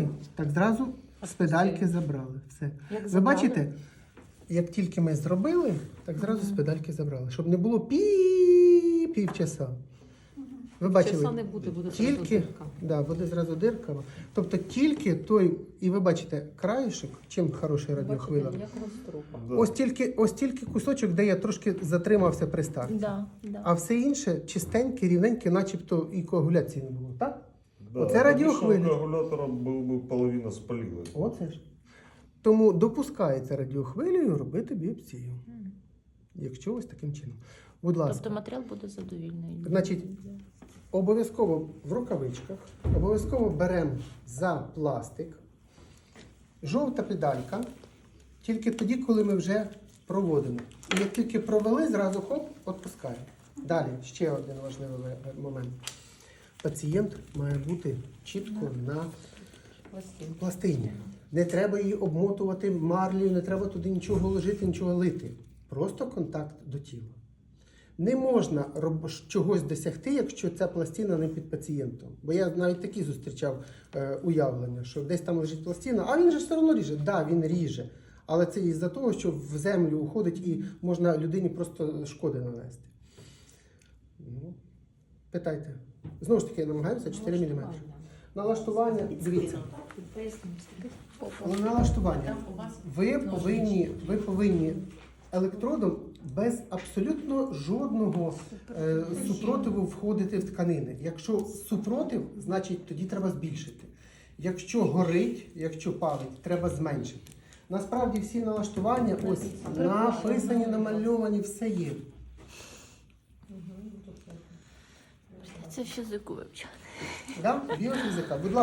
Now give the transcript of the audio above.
нажали, так зразу з педальки забрали. Все. Як Ви забрали? бачите, як тільки ми зробили, так зразу з педальки забрали. Щоб не було пі півчаса. Ви бачили? Часа не буде, буде зразу тільки, дирка. да, буде зразу дирка. Тобто тільки той, і ви бачите, краєшок, чим хороша радіохвила. Бачите, як. Ось тільки, ось тільки кусочок, де я трошки затримався при старті. Да, да. А все інше чистеньке, рівненьке, начебто і коагуляції не було, так? Да, Оце радіохвилі. обычного був би половина спалила. Оце ж. Тому допускається радіохвилею робити біопсію. Якщо ось таким чином. Будь ласка, Тобто матеріал буде задовільний. Значить, обов'язково в рукавичках, обов'язково беремо за пластик. Жовта педалька, тільки тоді, коли ми вже проводимо. І як тільки провели, зразу хоп, відпускаємо. Далі, ще один важливий момент. Пацієнт має бути чітко на пластині. Не треба її обмотувати марлею, не треба туди нічого ложити, нічого лити. Просто контакт до тіла. Не можна чогось досягти, якщо ця пластина не під пацієнтом. Бо я навіть такі зустрічав е, уявлення, що десь там лежить пластина, а він же все одно ріже. Так, да, він ріже. Але це із-за того, що в землю уходить і можна людині просто шкоди нанести. Ну, питайте. Знову ж таки, намагаємося 4 мм. Налаштування, дивіться. Налаштування. Ви повинні, ви повинні електродом без абсолютно жодного е, супротиву входити в тканини. Якщо супротив, значить тоді треба збільшити. Якщо горить, якщо палить, треба зменшити. Насправді всі налаштування ось написані, намальовані, все є. Це фізику вивчати. Да? Біофізика. Будь ласка.